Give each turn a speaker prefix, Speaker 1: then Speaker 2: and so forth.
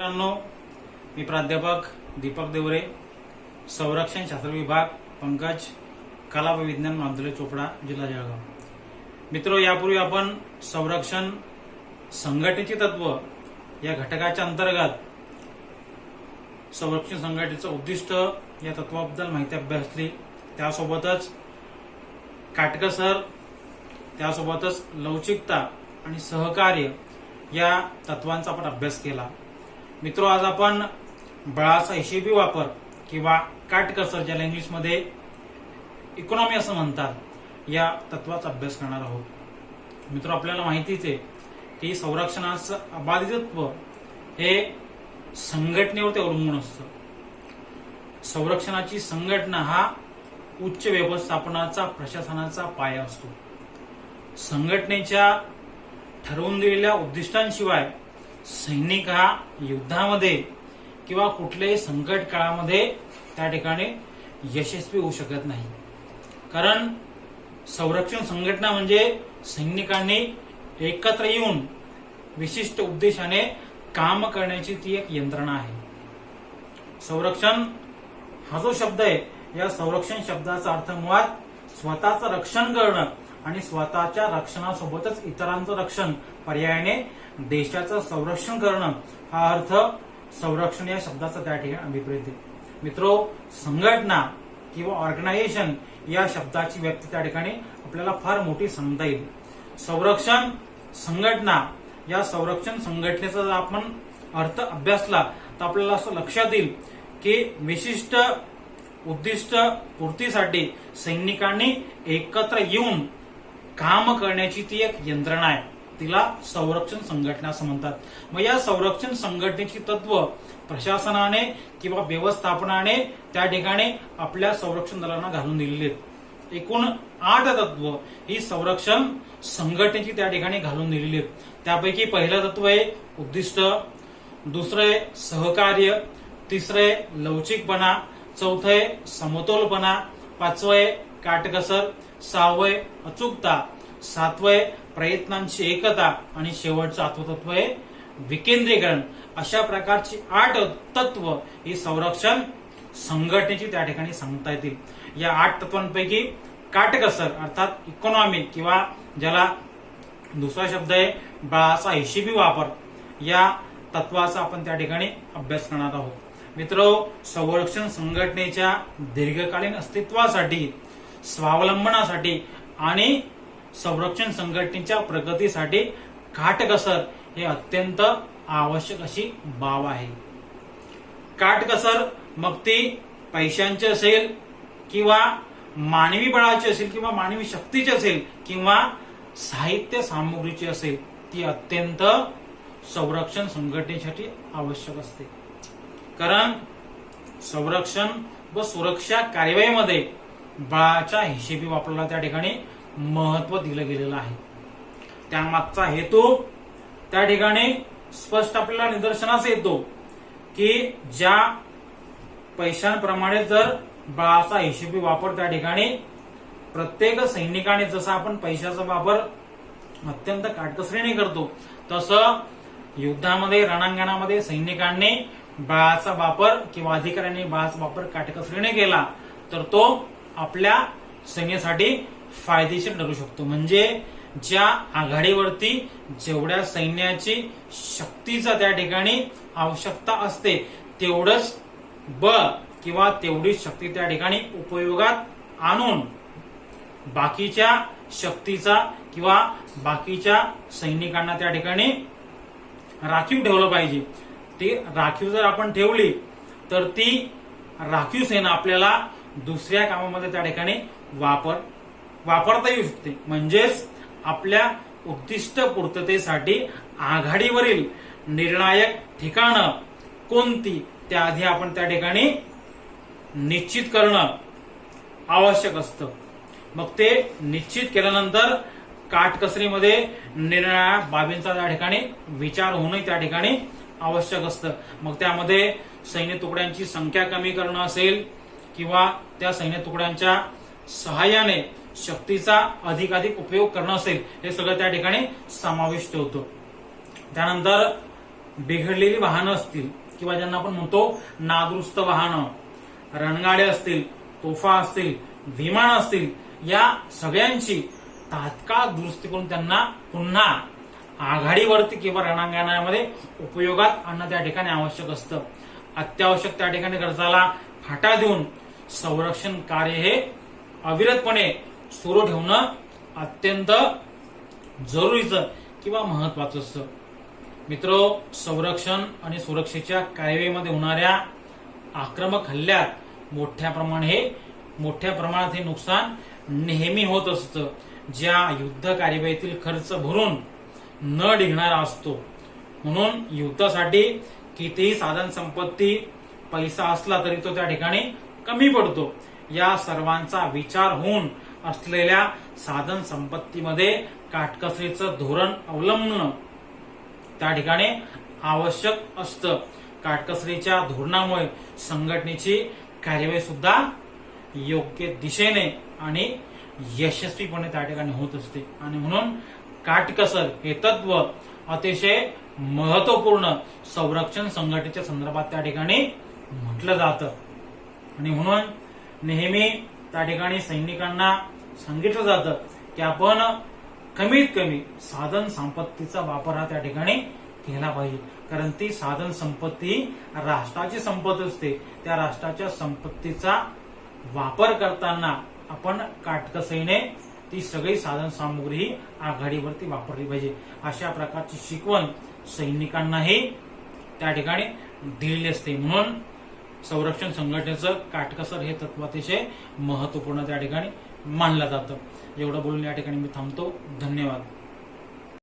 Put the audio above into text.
Speaker 1: मित्रांनो मी प्राध्यापक दीपक देवरे संरक्षण शास्त्र विभाग पंकज कला व विज्ञान महाविद्यालय चोपडा जिल्हा जळगाव. मित्र यापूर्वी आपण संरक्षण संघटनेचे तत्व या घटकाच्या अंतर्गत संरक्षण संघटनेचं उद्दिष्ट या तत्वाबद्दल माहिती अभ्यासली त्यासोबतच काटकसर त्यासोबतच लवचिकता आणि सहकार्य या तत्वांचा आपण अभ्यास केला. मित्र आज आपण बळाचा हिशेबी वापर किंवा काटकसर ज्याला इंग्लिशमध्ये इकॉनॉमी असं म्हणतात या तत्वाचा अभ्यास करणार आहोत. मित्र आपल्याला माहितीच आहे की संरक्षणाचं अबाधितत्व हे संघटनेवरती अवलंबून असतं. संरक्षणाची संघटना हा उच्च व्यवस्थापनाचा प्रशासनाचा पाया असतो. संघटनेच्या ठरवून दिलेल्या उद्दिष्टांशिवाय सैनिक हा युद्धामध्ये किंवा कुठल्याही संकट काळामध्ये त्या ठिकाणी यशस्वी होऊ शकत नाही. कारण संरक्षण संघटना म्हणजे सैनिकांनी एकत्र येऊन विशिष्ट उद्देशाने काम करण्याची ती एक यंत्रणा आहे. संरक्षण हा जो शब्द आहे या संरक्षण शब्दाचा अर्थ मुळात स्वतःचं रक्षण करणं आणि स्वतःच्या रक्षणासोबतच इतरांचं रक्षण पर्यायाने देशाचं संरक्षण करणं हा अर्थ संरक्षण या शब्दाचा त्या ठिकाणी अभिप्रेत आहे. मित्रो संघटना किंवा ऑर्गनायझेशन या शब्दाची व्यक्ती त्या ठिकाणी आपल्याला फार मोठी सांगता येईल. संरक्षण संघटना या संरक्षण संघटनेचा जर आपण अर्थ अभ्यासला तर आपल्याला असं लक्षात येईल की विशिष्ट उद्दिष्ट पूर्तीसाठी सैनिकांनी एकत्र येऊन काम करण्याची ती एक यंत्रणा आहे. तिला संरक्षण संघटना असं म्हणतात. मग या संरक्षण संघटनेची तत्व प्रशासनाने किंवा व्यवस्थापनाने त्या ठिकाणी आपल्या संरक्षण दलांना घालून दिलेली आहेत. एकूण आठ तत्व ही संरक्षण संघटनेची त्या ठिकाणी घालून दिलेली आहेत. त्यापैकी पहिलं तत्व आहे उद्दिष्ट दुसरं आहे सहकार्य तिसरं आहे लवचिकपणा चौथं आहे समतोलपणा पाचवं आहे काटकसर सहावय अचूकता सातवय प्रयत्नांची एकता आणि शेवटचं आत्मतत्व आहे विकेंद्रीकरण. अशा प्रकारची आठ तत्व ही संरक्षण संघटनेची त्या ठिकाणी सांगता येतील. या आठ तत्वांपैकी काटकसर अर्थात इकॉनॉमी किंवा ज्याला दुसरा शब्द आहे बळाचा हिशेबी वापर. या तत्वाचा आपण त्या ठिकाणी अभ्यास करणार आहोत. मित्र संरक्षण संघटनेच्या दीर्घकालीन अस्तित्वासाठी स्वावलंबनासाठी आणि संरक्षण संघटनेच्या प्रगतीसाठी काटकसर हे अत्यंत आवश्यक अशी बाब आहे. काटकसर मग ती पैशांची असेल किंवा मानवी बळाची असेल किंवा मानवी शक्तीची असेल किंवा साहित्य सामुग्रीची असेल ती अत्यंत संरक्षण संघटनेसाठी आवश्यक असते. कारण संरक्षण व सुरक्षा कार्यवाहीमध्ये बळाच्या हिशेबी वापराला त्या ठिकाणी महत्त्व दिलं गेलेलं आहे. त्यामागचा हेतू त्या ठिकाणी स्पष्ट आपल्याला निदर्शनास येतो की ज्या पैशांप्रमाणे जर बळाचा हिशेबी वापर त्या ठिकाणी प्रत्येक सैनिकाने जसा आपण पैशाचा वापर अत्यंत काटकसरीने करतो तसं युद्धामध्ये रणांगणामध्ये सैनिकांनी बळाचा वापर किंवा अधिकाऱ्यांनी बळाचा वापर काटकसरीने केला तर तो आपल्या सैन्यासाठी फायदेशीर ठरू शकतो. म्हणजे ज्या आघाडीवरती जेवढ्या सैन्याची शक्तीचा त्या ठिकाणी आवश्यकता असते तेवढंच बळ किंवा तेवढीच शक्ती त्या ठिकाणी उपयोगात आणून बाकीच्या शक्तीचा किंवा बाकीच्या सैनिकांना त्या ठिकाणी राखीव ठेवलं पाहिजे. ती राखीव जर आपण ठेवली तर ती राखीव सेना आपल्याला दुसऱ्या कामामध्ये त्या ठिकाणी वापर वापरता येऊ शकते. म्हणजेच आपल्या उद्दिष्ट पूर्ततेसाठी आघाडीवरील निर्णायक ठिकाणं कोणती त्याआधी आपण त्या ठिकाणी निश्चित करणं आवश्यक असतं. मग ते निश्चित केल्यानंतर काटकसरीमध्ये निर्णया बाबींचा त्या ठिकाणी विचार होणं त्या ठिकाणी आवश्यक असतं. मग त्यामध्ये सैन्य तुकड्यांची संख्या कमी करणं असेल किंवा त्या सैन्य तुकड्यांच्या सहाय्याने शक्तीचा अधिकाधिक उपयोग करणं असेल हे सगळं त्या ठिकाणी समाविष्ट होतं. त्यानंतर बिघडलेली वाहनं असतील किंवा ज्यांना आपण म्हणतो नादुरुस्त वाहनं रणगाडे असतील तोफा असतील विमान असतील या सगळ्यांची तात्काळ दुरुस्ती करून त्यांना पुन्हा आघाडीवरती किंवा रणांगणामध्ये उपयोगात आणणं त्या ठिकाणी आवश्यक असतं. अत्यावश्यक त्या ठिकाणी गरजाला फाटा देऊन संरक्षण कार्य हे अविरतपणे सुरू ठेवणं अत्यंत जरुरीचं किंवा महत्वाचं असतं. मित्र संरक्षण आणि सुरक्षेच्या कार्यवाहीमध्ये होणाऱ्या आक्रमक हल्ल्यात मोठ्या प्रमाणात हे मोठ्या प्रमाणात हे नुकसान नेहमी होत असतं. ज्या युद्ध कार्यवाहीतील खर्च भरून न डिघणारा असतो. म्हणून युद्धासाठी कितीही साधन संपत्ती पैसा असला तरी तो त्या ठिकाणी कमी पडतो. या सर्वांचा विचार होऊन असलेल्या साधन संपत्तीमध्ये काटकसरीचं धोरण अवलंबणं त्या ठिकाणी आवश्यक असतं. काटकसरीच्या धोरणामुळे संघटनेची कार्यवाही सुद्धा योग्य दिशेने आणि यशस्वीपणे त्या ठिकाणी होत असते. आणि म्हणून काटकसर हे तत्व अतिशय महत्त्वपूर्ण संरक्षण संघटनेच्या संदर्भात त्या ठिकाणी म्हटलं जातं. आणि म्हणून नेहमी त्या ठिकाणी सैनिकांना सांगितलं जातं की आपण कमीत कमी साधन संपत्तीचा वापर हा त्या ठिकाणी केला पाहिजे. कारण ती साधन संपत्ती राष्ट्राची संपत्ती असते. त्या राष्ट्राच्या संपत्तीचा वापर करताना आपण काटकसईने ती सगळी साधन सामुग्री ही आघाडीवरती वापरली पाहिजे. अशा प्रकारची शिकवण सैनिकांनाही त्या ठिकाणी दिलेली असते. म्हणून संरक्षण संघटनेचं काटकसर हे तत्व अतिशय महत्त्वपूर्ण त्या ठिकाणी मानलं जातं. एवढं बोलून या ठिकाणी मी थांबतो. धन्यवाद.